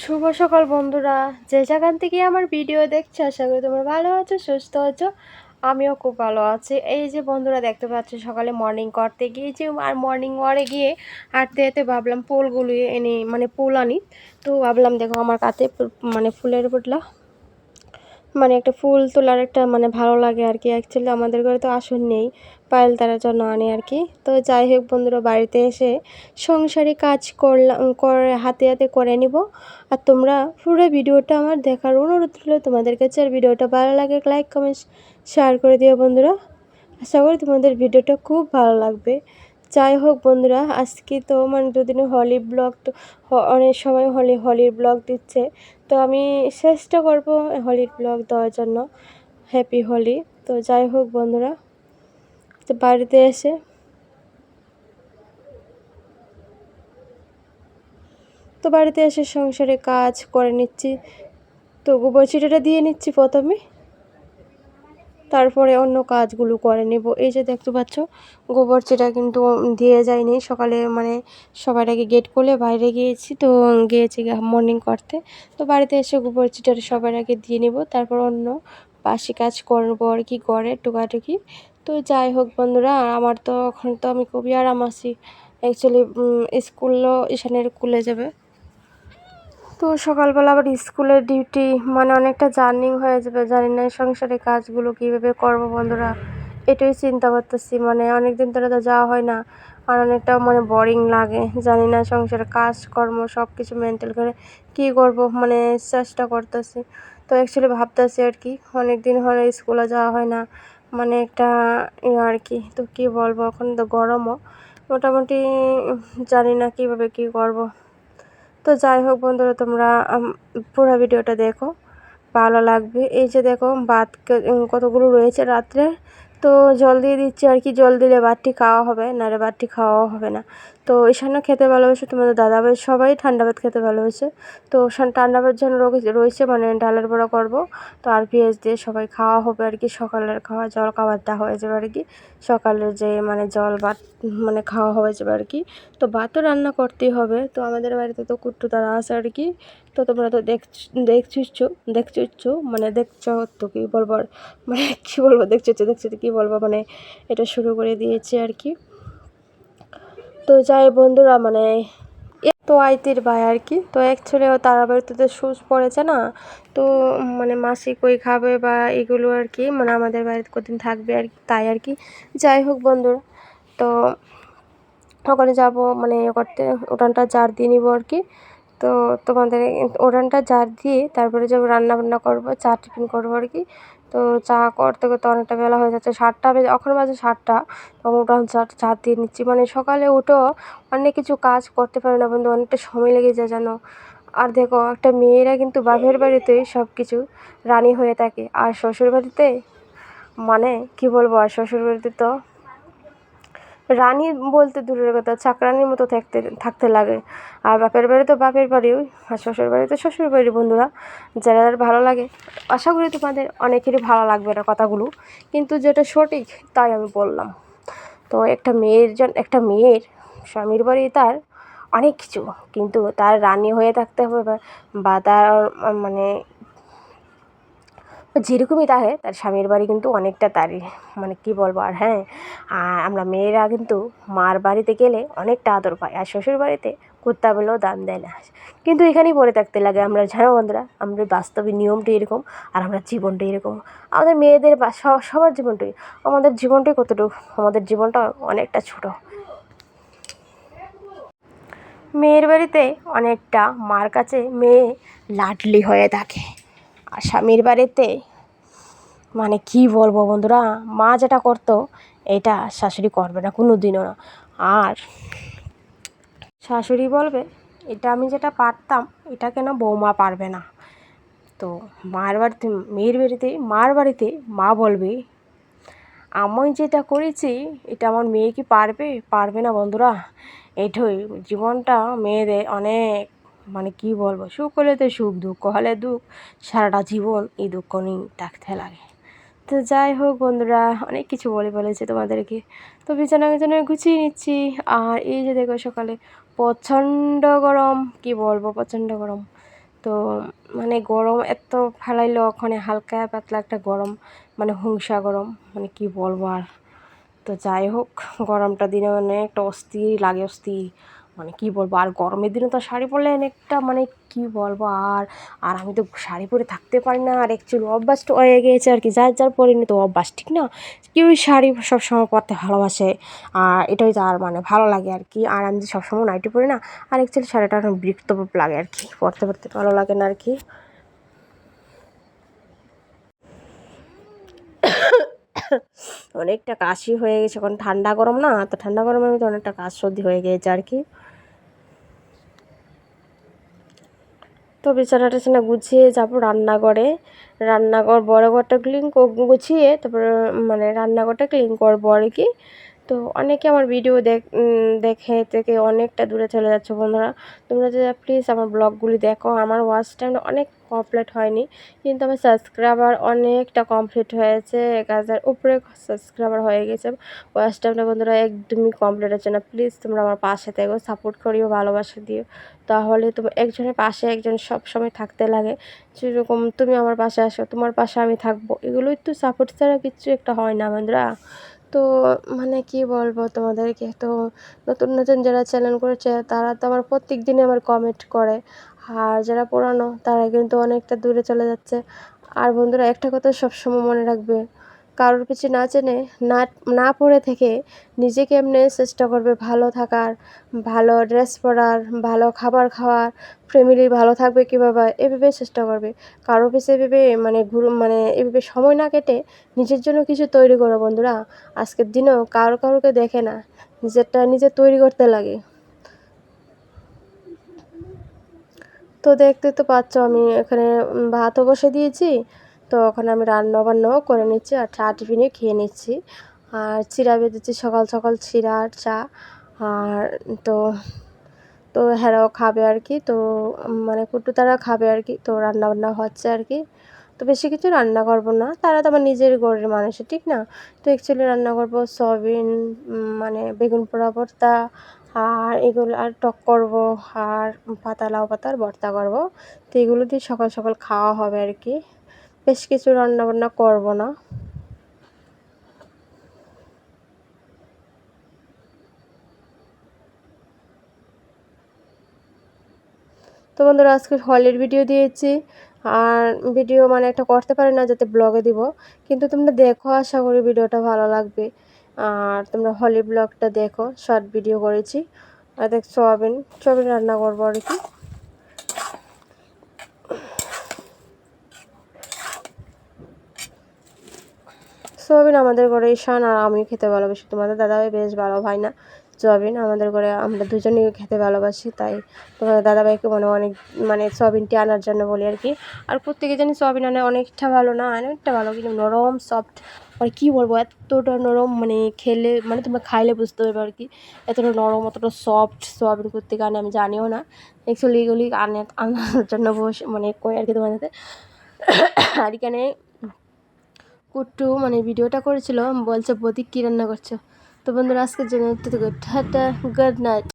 শুভ সকাল বন্ধুরা। যে যেখান থেকে আমার ভিডিও দেখছ, আশা করি তোমরা ভালো আছো, সুস্থ আছো। আমিও খুব ভালো আছি। এই যে বন্ধুরা, দেখতে পাচ্ছ সকালে মর্নিং করতে গিয়েছি। আর মর্নিং ওয়ারে গিয়ে হাঁটতে হাঁটতে ভাবলাম পোলগুলো এনে মানে পোল আনি। তো ভাবলাম, দেখো আমার কাতে মানে ফুলের পুটলা মানে একটা ফুল তোলার একটা মানে ভালো লাগে আর কি। অ্যাকচুয়ালি আমাদের ঘরে তো আসন নেই, পায়েল তারার জন্য আনে আর কি। তো যাই হোক বন্ধুরা, বাড়িতে এসে সংসারে কাজ করলাম করে হাতে হাতে করে নিব। আর তোমরা পুরো ভিডিওটা আমার দেখার অনুরোধ রইল। তোমাদের কাছে আর ভিডিওটা ভালো লাগে লাইক কমেন্ট শেয়ার করে দিও বন্ধুরা। আশা করি তোমাদের ভিডিওটা খুব ভালো লাগবে। যাই হোক বন্ধুরা, আজকে তো মানে দুদিন হলি ব্লগ তো অনেক সময় হলি হলির ব্লগ দিচ্ছে। তো আমি চেষ্টা করব হোলির ব্লগ দেওয়ার জন্য। হ্যাপি হোলি তো যাই হোক বন্ধুরা, তো বাড়িতে এসে তো বাড়িতে এসে সংসারে কাজ করে নিচ্ছি। তো গোবর চিটাটা দিয়ে নিচ্ছি প্রথমে। তারপরে অন্য কাজগুলো করে নেব। এই যে দেখতে পাচ্ছ গোবর চিটা কিন্তু দিয়ে যায়নি। সকালে মানে সবার আগে গেট খুলে বাইরে গিয়েছি, তো গিয়েছি মর্নিং করতে। তো বাড়িতে এসে গোবর চিটাটা সবার আগে দিয়ে নেব। তারপর অন্য বাসি কাজ করব আর কি করে টুকাটুকি। তো যাই হোক বন্ধুরা, আমার তো এখন তো আমি খুবই আরাম আছি। অ্যাকচুয়ালি স্কুলও ঈশানের স্কুলে যাবে। তো সকালবেলা আবার স্কুলের ডিউটি মানে অনেকটা জার্নিং হয়ে যাবে, জানি না সংসারে কাজগুলো কীভাবে করব বন্ধুরা, এটাই চিন্তা করতেছি মানে অনেক দিন ধরে তো যাওয়া হয় না, আর অনেকটা মানে বোরিং লাগে, জানি না সংসারে কাজকর্ম সব কিছু মেনটেন করে কী করব মানে চেষ্টা করতেছি। তো অ্যাকচুয়ালি ভাবতেছি আর কি অনেক দিন হলে স্কুলে যাওয়া হয় না মানে একটা আর কি, তো কী বলব, এখন তো গরমও, মোটামুটি জানি না কীভাবে কী করব। তো যাই হোক বন্ধুরা, তোমরা পুরো ভিডিওটা দেখো। ভালো লাগবে। এই যে দেখো ভাত কতগুলো রয়েছে রাত্রে। তো জল দিয়ে দিচ্ছি আর কি, জল দিলে ভাতটি খাওয়া হবে, নাহলে ভাতটি খাওয়াও হবে না। তো ঈশান্য খেতে ভালোবাসে, তোমাদের দাদা ভাই সবাই ঠান্ডা ভাত খেতে ভালোবাসে। তো ঠান্ডা ভাত জন্য রয়েছে মানে ডালের বড়া করব। তো আর পেঁয়াজ দিয়ে সবাই খাওয়া হবে আর কি, সকালের খাওয়া জল খাবারটা হয়ে যাবে আর কি। সকালের যে মানে জল ভাত মানে খাওয়া হয়ে যাবে আর কি। তো ভাতও রান্না করতেই হবে, তো আমাদের বাড়িতে তো কুট্টু তারা আছে আর কি। তো তোমরা তো দেখ দেখছিস দেখছিস মানে দেখছ তো কী বলব মানে কী বলব দেখছ দেখছ কী বলব মানে এটা শুরু করে দিয়েছি আর কি। তো যাই বন্ধুরা মানে তো আইতির ভাই আর কি। তো অ্যাকচুয়ালি তারা বাড়িতে তো সুচ পড়েছে না, তো মানে মাসি কই খাবে বা এগুলো আর কি মানে আমাদের বাড়িতে কদিন থাকবে আর তাই আর কি। যাই হোক বন্ধুরা, তো ওখানে যাব মানে করতে, উঠানটা জার দিয়ে নিব আর কি। তো তোমাদের উঠানটা জার দিয়ে তারপরে যাব রান্না বান্না করব, চা টিফিন করব আর কি। তো চা করতে করতে অনেকটা বেলা হয়ে যাচ্ছে, সাতটা বেজে, এখন বাজে সাতটা। তখন মোটামুটি চা চা দিয়ে নিচ্ছি। মানে সকালে উঠেও অনেক কিছু কাজ করতে পারে না বন্ধু, অনেকটা সময় লেগে যায় জানো। আর দেখো, একটা মেয়েরা কিন্তু বাপের বাড়িতে সব কিছু রানী হয়ে থাকে। আর শ্বশুর বাড়িতে মানে কি বলব, আর শ্বশুর বাড়িতে তো রানী বলতে দূরের কথা, চাকরানির মতো থাকতে থাকতে লাগে। আর বাপের বাড়ি তো বাপের বাড়িও, আর শ্বশুর বাড়ি তো শ্বশুর বাড়ি বন্ধুরা, যারা যারা ভালো লাগে। আশা করি তোমাদের অনেকেরই ভালো লাগবে না কথাগুলো, কিন্তু যেটা সঠিক তাই আমি বললাম। তো একটা মেয়ের জন, একটা মেয়ের স্বামীর বাড়ি তার অনেক কিছু, কিন্তু তার রানী হয়ে থাকতে হবে বা তার মানে যেরকমই তাহে, তার স্বামীর বাড়ি কিন্তু অনেকটা তারই মানে কি বলব আর হ্যাঁ। আর আমরা মেয়েরা কিন্তু মার বাড়িতে গেলে অনেকটা আদর পাই, আর শ্বশুর বাড়িতে কুত্তা বলেও দাম দেয় না। কিন্তু এখানেই পড়ে থাকতে লাগে, আমরা জানো বন্ধুরা আমরা বাস্তবে নিয়মটা এরকম আর আমরা জীবনটা এরকম। আমাদের মেয়েদের বা সবার জীবনটাই, আমাদের জীবনটাই কতটুকু, আমাদের জীবনটা অনেকটা ছোটো। মেয়ের বাড়িতে অনেকটা মার কাছে মেয়ে লাডলি হয়ে থাকে। আর স্বামীর বাড়িতে? মানে কি বলব বন্ধুরা? মা যেটা করতো, এটা শাশুড়ি করবে না কোনো দিনও না। আর শাশুড়ি বলবে, এটা আমি যেটা পারতাম, এটা কেন বৌমা পারবে না? তো মার বাড়িতে, মেয়ের বাড়িতে, মার বাড়িতে মা বলবে, আমি যেটা করেছি, এটা আমার মেয়ে কি পারবে? পারবে না বন্ধুরা। এটাই জীবনটা মেয়েদের অনেক মানে কি বলব, সুখ হলে তো সুখ, দুঃখ হলে দুঃখ। সারাটা জীবন এই দুঃখ নিয়ে থাকতে লাগে। তো যাই হোক বন্ধুরা, অনেক কিছু বলে বলেছে তোমাদেরকে। তো বিছানা বিছানা গুছিয়ে নিচ্ছি। আর এই যে দেখো সকালে প্রচণ্ড গরম, কি বলব, প্রচণ্ড গরম। তো মানে গরম এত ফেলাইলো, ওখানে হালকা পাতলা একটা গরম মানে হুংসা গরম মানে কি বলব আর। তো যাই হোক, গরমটা দিনে মানে একটা অস্থির, লাগে অস্থির। মানে কি বলব, আর গরমের দিনে তো শাড়ি পরলে অনেকটা মানে কি বলব, আর আর আমি তো শাড়ি পরে থাকতে পারি না, আর অ্যাকচুয়ালি অভ্যাসটা হয়ে গিয়েছে আর কি, যার যার পরিণত অভ্যাস, ঠিক না? কেউ শাড়ি সবসময় পরতে ভালোবাসে, আর এটাই যার মানে ভালো লাগে আর কি, আর আমি যে সবসময় নাইটি পরি না, আর অ্যাকচুয়ালি শাড়িটা বিরক্ত লাগে আর কি, পরতে পরতে ভালো লাগে না আর কি। অনেকটা কাশি হয়ে গেছে, এখন ঠান্ডা গরম না, তো ঠান্ডা গরমের মধ্যে অনেকটা কাশ সর্দি হয়ে গিয়েছে আর কি। তো বিছানাটা টিছানা গুছিয়ে যাব রান্নাঘরে, রান্নাঘর বড় ঘরটা ক্লিন গুছিয়ে তারপরে মানে রান্নাঘরটা ক্লিন করব আর কি। তো অনেকে আমার ভিডিও দেখ থেকে অনেকটা দূরে চলে যাচ্ছে বন্ধুরা। তোমরা যে প্লিজ আমার ব্লগগুলি দেখো, আমার ওয়াচ টাইম অনেক কমপ্লিট হয়নি, কিন্তু আমার সাবস্ক্রাইবার অনেকটা কমপ্লিট হয়েছে। এক হাজার উপরে সাবস্ক্রাইবার হয়ে গেছে। ওয়াচ টাইমটা বন্ধুরা একদমই কমপ্লিট হচ্ছে না। প্লিজ তোমরা আমার পাশে থেকো সাপোর্ট করিও, ভালোবাসা দিও। তাহলে তোমার একজনের পাশে একজন সব সময় থাকতে লাগে। যেরকম তুমি আমার পাশে আসো, তোমার পাশে আমি থাকব। এগুলোই তো সাপোর্ট ছাড়া কিছু একটা হয় না বন্ধুরা। তো মানে কি বলব তোমাদেরকে? তো নতুন নতুন যারা চ্যানেল করেছে, তারা তো আমার প্রত্যেক দিনে আমার কমেন্ট করে। আর যারা পুরানো, তারা কিন্তু অনেকটা দূরে চলে যাচ্ছে। আর বন্ধুরা, একটা কথা সবসময় মনে রাখবে কারোর পিছু না চেনে না না পড়ে থেকে নিজেকে এমনি চেষ্টা করবে ভালো থাকার, ভালো ড্রেস পরার, ভালো খাবার খাওয়ার ফ্যামিলি ভালো থাকবে কীভাবে, এভাবে চেষ্টা করবে। কারোর পিছু এভাবে মানে ঘুর মানে এভাবে সময় না কেটে নিজের জন্য কিছু তৈরি করো বন্ধুরা। আজকের দিনেও কারও কারোকে দেখে না, নিজেরটা নিজে তৈরি করতে লাগে। তো দেখতে তো পাচ্ছ আমি এখানে ভাতও বসে দিয়েছি তো ওখানে আমি রান্না বান্নাও করে নিচ্ছি আর চা টিফিনে খেয়ে নিচ্ছি। আর চিরা বেঁধেছি, সকাল সকাল চিরা আর চা। আর তো তো হ্যারাও খাবে আর কি। তো মানে কুটু তারা খাবে আর কি। তো রান্না বান্না হচ্ছে আর কি। তো বেশি কিছু রান্না করব না। তারা তো আমার নিজের ঘরের মানুষের ঠিক না? তো অ্যাকচুয়ালি রান্না করব সয়াবিন মানে বেগুন পোড়া ভর্তা, আর এগুলো, আর টক করব, আর পাতা লাউ পাতার ভর্তা করব। তো এগুলো দিয়ে সকাল সকাল খাওয়া হবে আর কি। বেশ কিছু রান্না বান্না করব না। তো বন্ধুরা, আজকে হলের ভিডিও দিয়েছি। আর ভিডিও মানে একটা করতে পারি না, যাতে ব্লগে দিব। কিন্তু তোমরা দেখো, আশা করি ভিডিওটা ভালো লাগবে। আর তোমরা হলি ব্লগটা দেখো শর্ট ভিডিও করেছি। আর দেখ, সোয়াবিন সোয়াবিন রান্না করব আর কি। সোয়াবিন আমাদের ঘরে ঈশান আর আমিও খেতে ভালোবাসি। তোমাদের দাদাভাই বেশ ভালো ভাই না? সোয়াবিন আমাদের ঘরে আমরা দুজনেই খেতে ভালোবাসি, তাই তোমাদের দাদাভাইকে মনে অনেক মানে সোয়াবিনটি আনার জন্য বলি আর কি। আর প্রত্যেকে জানি সোয়াবিন আনে অনেকটা ভালো না, অনেকটা ভালো, কিন্তু নরম সফট মানে কী বলব, এতটা নরম মানে খেলে মানে তোমরা খাইলে বুঝতে পারবে আর কি। এতটা নরম, অতটা সফট সোয়াবিন প্রত্যেকে আনে, আমি জানিও না। অ্যাকচুয়ালি এগুলি আনে, আনার জন্য বসে মানে কই আর কি তোমাদের আর এখানে কুট্টু মানে ভিডিওটা করেছিল, বলছে প্রতীক কী রান্না করছ? তো বন্ধুরা, আজকের জন্য টাটা গুড নাইট